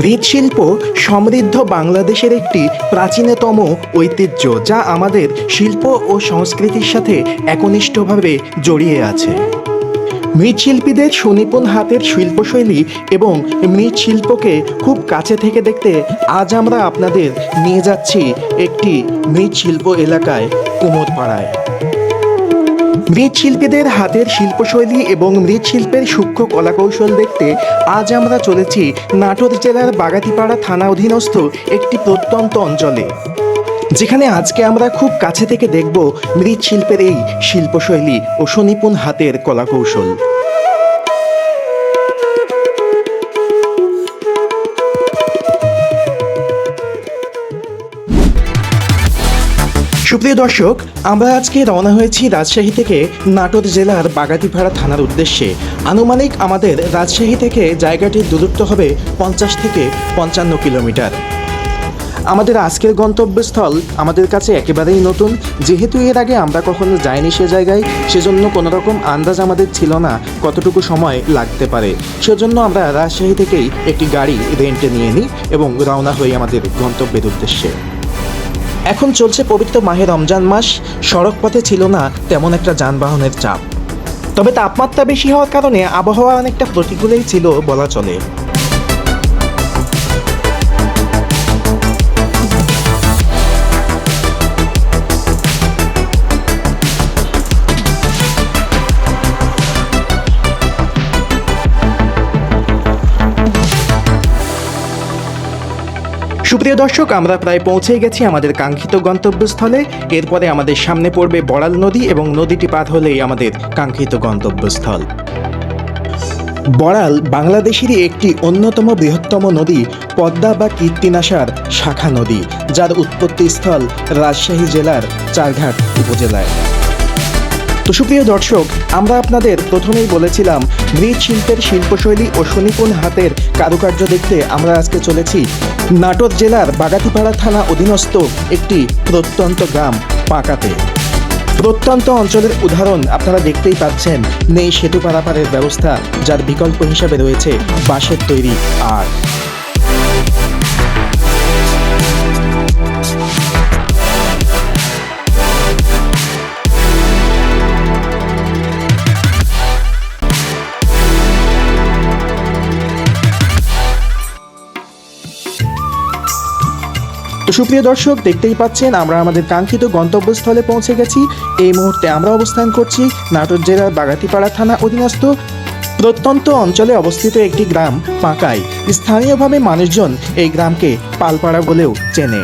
মৃৎশিল্প সমৃদ্ধ বাংলাদেশের একটি প্রাচীনতম ঐতিহ্য যা আমাদের শিল্প ও সংস্কৃতির সাথে একনিষ্ঠভাবে জড়িয়ে আছে। মৃৎশিল্পীদের সুনিপুণ হাতের শিল্পশৈলী এবং মৃৎশিল্পকে খুব কাছে থেকে দেখতে আজ আমরা আপনাদের নিয়ে যাচ্ছি একটি মৃৎশিল্প এলাকায় কুমোরপাড়ায়। মৃৎশিল্পীদের হাতের শিল্পশৈলী এবং মৃৎশিল্পের সূক্ষ্ম কলাকৌশল দেখতে আজ আমরা চলেছি নাটোর জেলার বাগাতিপাড়া থানা অধীনস্থ একটি প্রত্যন্ত অঞ্চলে, যেখানে আজকে আমরা খুব কাছে থেকে দেখব মৃৎশিল্পের এই শিল্পশৈলী ও সুনিপুণ হাতের কলাকৌশল। সুপ্রিয় দর্শক, আমরা আজকে রওনা হয়েছি রাজশাহী থেকে নাটোর জেলার বাগাতিপাড়া থানার উদ্দেশ্যে। আনুমানিক আমাদের রাজশাহী থেকে জায়গাটির দূরত্ব হবে পঞ্চাশ থেকে পঞ্চান্ন কিলোমিটার। আমাদের আজকের গন্তব্যস্থল আমাদের কাছে একেবারেই নতুন। যেহেতু এর আগে আমরা কখনো যাইনি সে জায়গায়, সেজন্য কোনো রকম আন্দাজ আমাদের ছিল না কতটুকু সময় লাগতে পারে। সেজন্য আমরা রাজশাহী থেকেই একটি গাড়ি রেন্টে নিয়ে নিই এবং রওনা হই আমাদের গন্তব্যের উদ্দেশ্যে। এখন চলছে পবিত্র মাহে রমজান মাস। সড়ক পথে ছিল না তেমন একটা যানবাহনের চাপ। তবে তাপমাত্রা বেশি হওয়ার কারণে আবহাওয়া অনেকটা প্রতিকূলেই ছিল বলা চলে। সুপ্রিয় দর্শক, আমরা প্রায় পৌঁছে গেছি আমাদের কাঙ্ক্ষিত গন্তব্যস্থলে। এরপরে আমাদের সামনে পড়বে বড়াল নদী এবং নদীটি পার হলেই আমাদের কাঙ্ক্ষিত গন্তব্যস্থল। বড়াল বাংলাদেশেরই একটি অন্যতম বৃহত্তম নদী, পদ্মা বা কীর্তিনাশার শাখা নদী, যার উৎপত্তিস্থল রাজশাহী জেলার চারঘাট উপজেলায়। তো সুপ্রিয় দর্শক, আমরা আপনাদের প্রথমেই বলেছিলাম মৃৎশিল্পের শিল্পশৈলী ও সুনিপুণ হাতের কারুকার্য দেখতে আমরা আজকে চলেছি। নাটোর জেলার বাগাতিপাড়া থানা অধীনস্থ একটি প্রত্যন্ত গ্রাম, পাকাতে। প্রত্যন্ত অঞ্চলের উদাহরণ আপনারা দেখতেই পাচ্ছেন, নেই সেতু পারাপারের ব্যবস্থা যার বিকল্প হিসাবে রয়েছে বাঁশের তৈরি আর তো সুপ্রিয় দর্শক, দেখতেই পাচ্ছেন, আমরা আমাদের কাঙ্ক্ষিত গন্তব্যস্থলে পৌঁছে গেছি। এই মুহূর্তে আমরা অবস্থান করছি নাটোর জেলার বাগাতিপাড়া থানা অধীনস্থ প্রত্যন্ত অঞ্চলে অবস্থিত একটি গ্রাম, পাকাই। স্থানীয়ভাবে মানুষজন এই গ্রামকে পালপাড়া বলেও চেনে।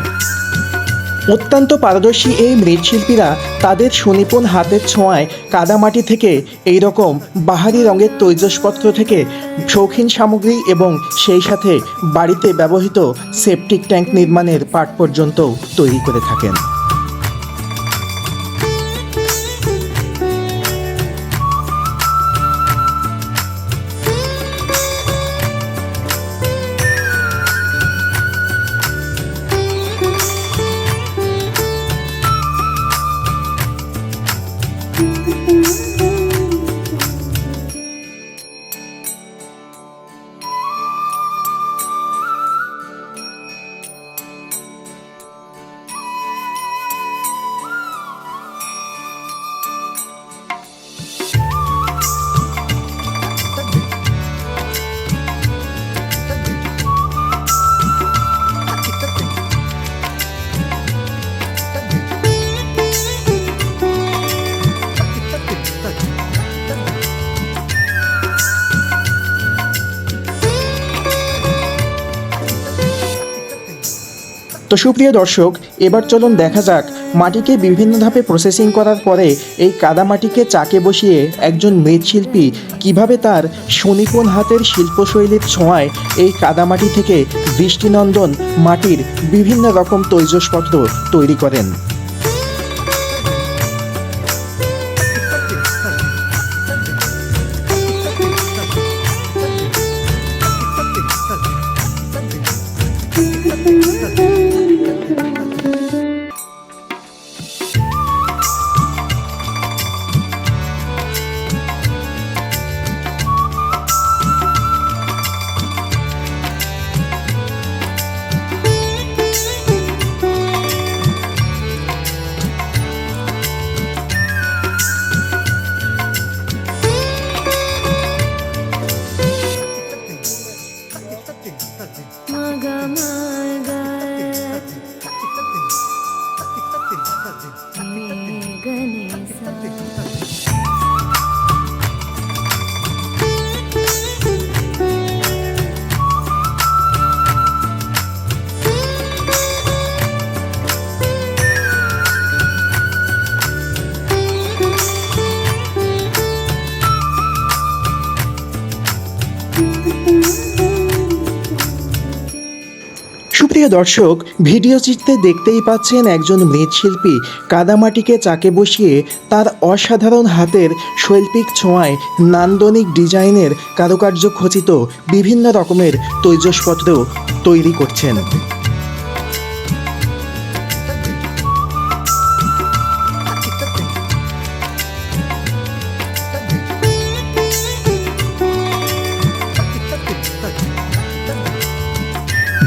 অত্যন্ত পারদর্শী এই মৃৎশিল্পীরা তাদের সুনিপুণ হাতের ছোঁয়ায় কাদামাটি থেকে এই রকম বাহারি রঙের তৈজসপত্র থেকে শৌখিন সামগ্রী এবং সেই সাথে বাড়িতে ব্যবহৃত সেপটিক ট্যাঙ্ক নির্মাণের পাট পর্যন্ত তৈরি করে থাকেন। তো সুপ্রিয় দর্শক, এবার চলুন দেখা যাক মাটিকে বিভিন্ন ধাপে প্রসেসিং করার পরে এই কাদামাটিকে চাকে বসিয়ে একজন মৃৎশিল্পী কীভাবে তার সুনিপুণ হাতের শিল্পশৈলীর ছোঁয়ায় এই কাদামাটি থেকে দৃষ্টিনন্দন মাটির বিভিন্ন রকম তৈজসপত্র তৈরি করেন সুপ্রিয় দর্শক, ভিডিও চিত্রে দেখতেই পাচ্ছেন একজন মৃৎশিল্পী কাদামাটিকে চাকে বসিয়ে তার অসাধারণ হাতের শৈল্পিক ছোঁয়ায় নান্দনিক ডিজাইনের কারুকার্য খচিত বিভিন্ন রকমের তৈজসপত্র তৈরি করছেন।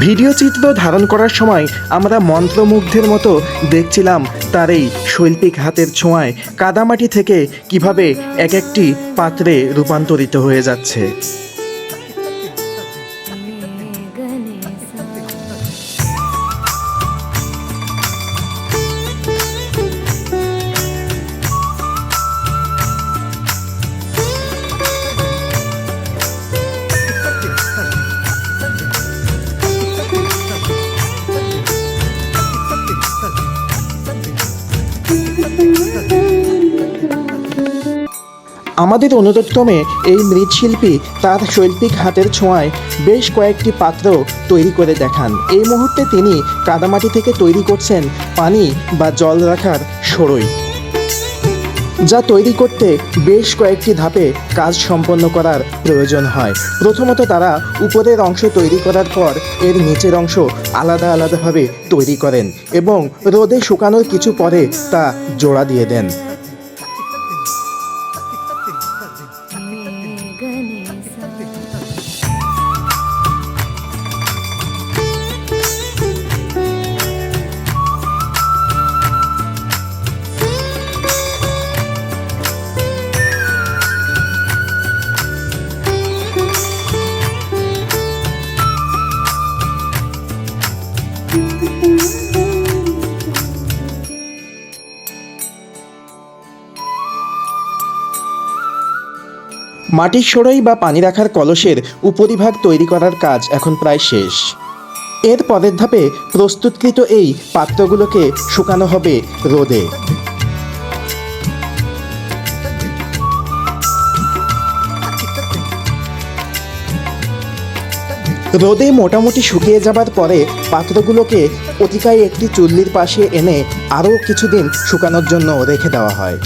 ভিডিও চিত্র ধারণ করার সময় আমরা মন্ত্রমুগ্ধের মতো দেখছিলাম তার এই শৈল্পিক হাতের ছোঁয়ায় কাদামাটি থেকে কীভাবে এক একটি পাত্রে রূপান্তরিত হয়ে যাচ্ছে। আমাদের অনুরোধক্রমে এই মৃৎশিল্পী তার শৈল্পিক হাতের ছোঁয়ায় বেশ কয়েকটি পাত্র তৈরি করে দেখান। এই মুহূর্তে তিনি কাদামাটি থেকে তৈরি করছেন পানি বা জল রাখার সরই। যা তৈরি করতে বেশ কয়েকটি ধাপে কাজ সম্পন্ন করার প্রয়োজন হয়। প্রথমত তারা উপরের অংশ তৈরি করার পর এর নিচের অংশ আলাদা আলাদাভাবে তৈরি করেন এবং রোদে শুকানোর কিছু পরে তা জোড়া দিয়ে দেন। মাটির সরই বা পানি রাখার কলসের উপরিভাগ তৈরি করার কাজ এখন প্রায় শেষ। এর পরের ধাপে প্রস্তুতকৃত এই পাত্রগুলোকে শুকানো হবে রোদে। রোদে মোটামুটি শুকিয়ে যাবার পরে পাত্রগুলোকে অতিকায় একটি চুল্লির পাশে এনে আরও কিছুদিন শুকানোর জন্য রেখে দেওয়া হয়।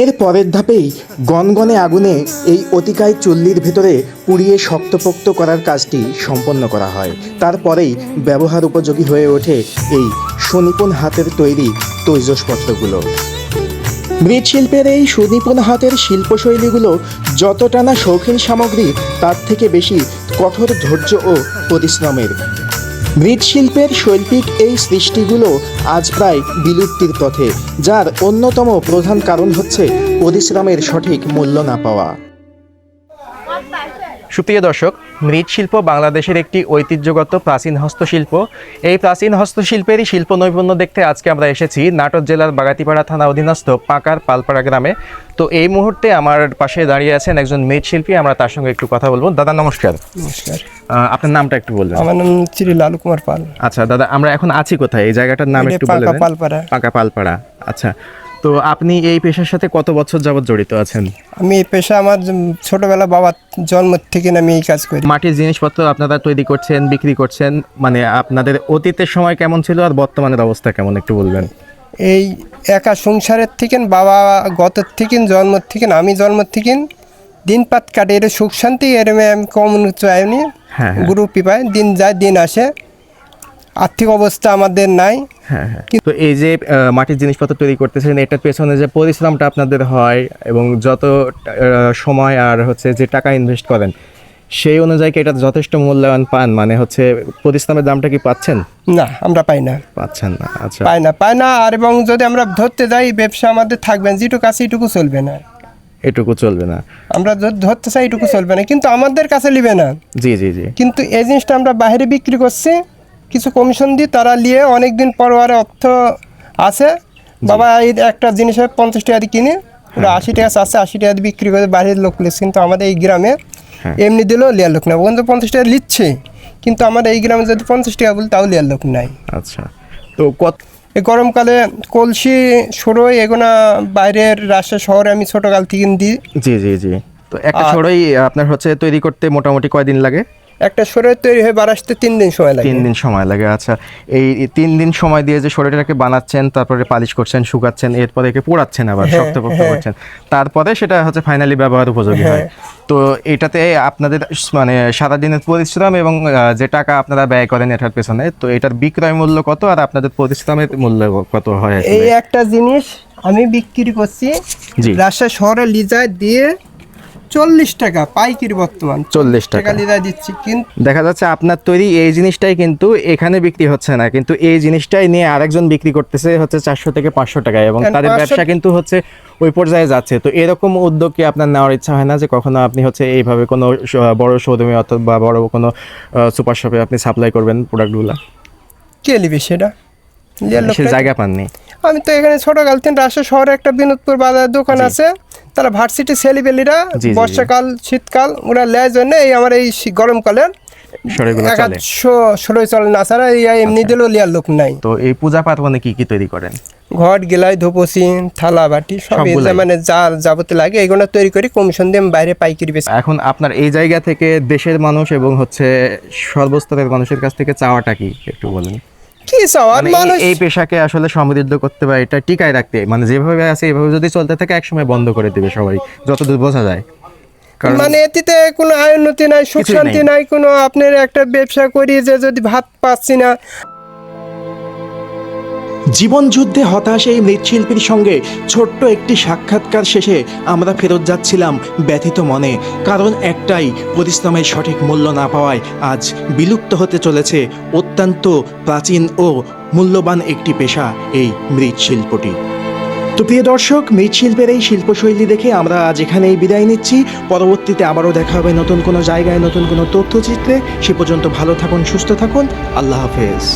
এর পরের ধাপেই গনগনে আগুনে এই অতিকায় চুল্লির ভেতরে পুড়িয়ে শক্তপোক্ত করার কাজটি সম্পন্ন করা হয়। তারপরেই ব্যবহার উপযোগী হয়ে ওঠে এই সুনিপুণ হাতের তৈরি তৈজসপত্রগুলো। মৃৎশিল্পের এই সুনিপুণ হাতের শিল্পশৈলীগুলো যতটা না শৌখিন সামগ্রী, তার থেকে বেশি কঠোর ধৈর্য ও পরিশ্রমের। মৃৎশিল্পের শৈল্পিক এই সৃষ্টিগুলো আজ প্রায় বিলুপ্তির পথে, যার অন্যতম প্রধান কারণ হচ্ছে পরিশ্রমের সঠিক মূল্য না পাওয়া। সুপ্রিয় দর্শক মৃৎশিল্প বাংলাদেশের একটি ঐতিহ্যগত প্রাচীন হস্তশিল্প। এই প্রাচীন হস্তশিল্পেরই শিল্প নৈপুণ্য দেখতে আজকে আমরা এসেছি নাটোর জেলার বাগাতিপাড়া থানা অধীনস্থ পাকার পালপাড়া গ্রামে। তো এই মুহূর্তে আমার পাশে দাঁড়িয়ে আছেন একজন মৃৎশিল্পী আমরা তার সঙ্গে একটু কথা বলব। দাদা নমস্কার। নমস্কার। আপনার নামটা একটু বলবেন। আমার নাম শ্রী লালু কুমার পাল। আচ্ছা দাদা আমরা এখন আছি কোথায়? এই জায়গাটার নাম একটু পাকা পালপাড়া। পাকা পালপাড়া। আচ্ছা তো আপনি এই পেশার সাথে কত বছর যাবত জড়িত আছেন? আমি এই পেশা আমার ছোটবেলা বাবার জন্ম থেকে আমি এই কাজ করি। মাটির জিনিসপত্র আপনারা তৈরি করছেন বিক্রি করছেন মানে আপনাদের অতীতের সময় কেমন ছিল আর বর্তমানের অবস্থা কেমন একটু বলবেন? এই একা সংসারের থেকে বাবা গত থেকে জন্ম থেকে আমি জন্ম থেকে দিনপাত কাটে এর সুখ শান্তি এর আমি কম চাইনি। গুরু পিপায় দিন যায় দিন আসে। আর্থিক অবস্থা আমাদের নাই। হ্যাঁ হ্যাঁ। তো এই যে মাটির জিনিসপত্র তৈরি করতেছেন এটার পেছনে যে পরিশ্রমটা আপনাদের হয় এবং যত সময় আর হচ্ছে যে টাকা ইনভেস্ট করেন সেই অনুযায়ী কি এটা যথেষ্ট মূল্যায়ন পান? মানে হচ্ছে পরিশ্রমের দামটা কি পাচ্ছেন? না আমরা পাই না। পাচ্ছেন না আচ্ছা। পাই না পাই না আর এবং যদি আমরা ধরতে যাই ব্যবসা আমাদের থাকবেন যেটুকু আছে এটুকু চলবে না। এটুকু চলবে না। আমরা ধরতে চাই এটুকু চলবে না কিন্তু আমাদের কাছে নিবে না। জি জি জি। কিন্তু এই জিনিসটা আমরা বাইরে বিক্রি করছি কিছু কমিশন দিই তারা নিয়ে অনেক দিন পর আর অর্থ আছে। বাবা এই একটা জিনিসের পঞ্চাশ টাকা দিয়ে কিনে ওরা আশি টাকা চাচ্ছে আশি টাকা দিয়ে বিক্রি করে বাইরের লোক লিখছে কিন্তু আমাদের এই গ্রামে হ্যাঁ। এমনি দিলেও লেয়ার লোক না ওখানে তো পঞ্চাশ টাকা নিচ্ছে। কিন্তু আমাদের এই গ্রামে যদি পঞ্চাশ টাকা বলি তাও লেয়ার লোক নাই। আচ্ছা। তো কত এই গরমকালে কলসি সরই এগুলো বাইরের রাজশাহী শহরে আমি ছোটোকাল থেকে দিই। জি জি জি। তো একটা সরই আপনার হচ্ছে তৈরি করতে মোটামুটি কয়দিন লাগে? একটা শরীর তৈরি হয়ে আসতে তিন দিন সময় লাগে। তিন দিন সময় লাগে আচ্ছা। এই তিন দিন সময় দিয়ে যে শরীরটাকে বানাচ্ছেন তারপরে পালিশ করছেন শুকাচ্ছেন এরপরে একে পোড়াচ্ছেন আবার হ্যাঁ, শক্তপোক্ত হ্যাঁ। করছেন। তারপরে সেটা হচ্ছে ফাইনালি ব্যবহার উপযোগী হয়। তো এটাতে আপনাদের মানে সারাদিনের পরিশ্রম এবং যে টাকা আপনারা ব্যয় করেন এটার পেছনে তো এটার বিক্রয় মূল্য কত আর আপনাদের পরিশ্রমের মূল্য কত হয় এই একটা জিনিস আমি বিক্রি করছি। রাজশাহী শহরে লিজায় দিয়ে চল্লিশ টাকা পাইকারি বর্তমান। চল্লিশ টাকা। টাকা দিচ্ছি কিন্তু দেখা যাচ্ছে আপনার তৈরি এই জিনিসটাই কিন্তু এখানে বিক্রি হচ্ছে না কিন্তু এই জিনিসটাই নিয়ে আরেকজন বিক্রি করতেছে হচ্ছে চারশো থেকে পাঁচশো টাকায় এবং তাদের ব্যবসা কিন্তু হচ্ছে ওই পর্যায়ে যাচ্ছে। তো এরকম উদ্যোগ কি আপনার নেওয়ার ইচ্ছা হয় না যে কখনো আপনি হচ্ছে এইভাবে কোনো বড় শোরুমে অথবা বড় কোনো সুপার শপে আপনি সাপ্লাই করবেন প্রোডাক্টগুলো কে নিবে সেটা? সে লোকটা- জায়গা পাননি। আমি তো এখানে ছোট গালতেন রাজশাহী শহরে একটা বিনোদপুর বাজার দোকান আছে। তারা ভার্সিটি ছেলেবেলিরা। বর্ষাকাল শীতকাল ওরা লেয় জন্য এই আমার এই গরমকালের শরীরগুলো চলে। একাশো ষোলোই চলে না ছাড়া এমনি আচ্ছা। দিলেও লিয়ার লোক নাই। তো এই পূজা পার্বণে কি কি তৈরি করেন? ঘট গেলাই ধোপসি থালা বাটি সব মানে যা যাবতীয় লাগে এগুলো তৈরি করি কমিশন দিয়ে বাইরে পাইকারি বেশি এখন আপনার এই জায়গা থেকে দেশের মানুষ এবং হচ্ছে সর্বস্তরের মানুষের কাছ থেকে চাওয়াটা কি একটু বলুন? কি চাওয়ার মানে এই- মানুষ এই পেশাকে আসলে সমৃদ্ধ করতে বা এটা টিকায় রাখতে। মানে যেভাবে আছে এভাবে যদি চলতে থাকে একসময় বন্ধ করে দিবে সবাই যতদূর বোঝা যায়। মানে এতে কোনো আয় উন্নতি নাই সুখ শান্তি নাই। নাই কোনো আপনার একটা ব্যবসা করি যে যদি ভাত পাচ্ছি না জীবন যুদ্ধে হতাশ এই মৃৎশিল্পীর সঙ্গে ছোট্ট একটি সাক্ষাৎকার শেষে আমরা ফেরত যাচ্ছিলাম ব্যথিত মনে, কারণ একটাই পরিশ্রমের সঠিক মূল্য না পাওয়ায় আজ বিলুপ্ত হতে চলেছে অত্যন্ত প্রাচীন ও মূল্যবান একটি পেশা, এই মৃৎশিল্পটি। তো প্রিয় দর্শক, মৃৎশিল্পের এই শিল্পশৈলী দেখে আমরা আজ এখানেই বিদায় নিচ্ছি। পরবর্তীতে আবারও দেখা হবে নতুন কোনো জায়গায়, নতুন কোনো তথ্যচিত্রে। সে পর্যন্ত ভালো থাকুন, সুস্থ থাকুন। আল্লাহ হাফেজ।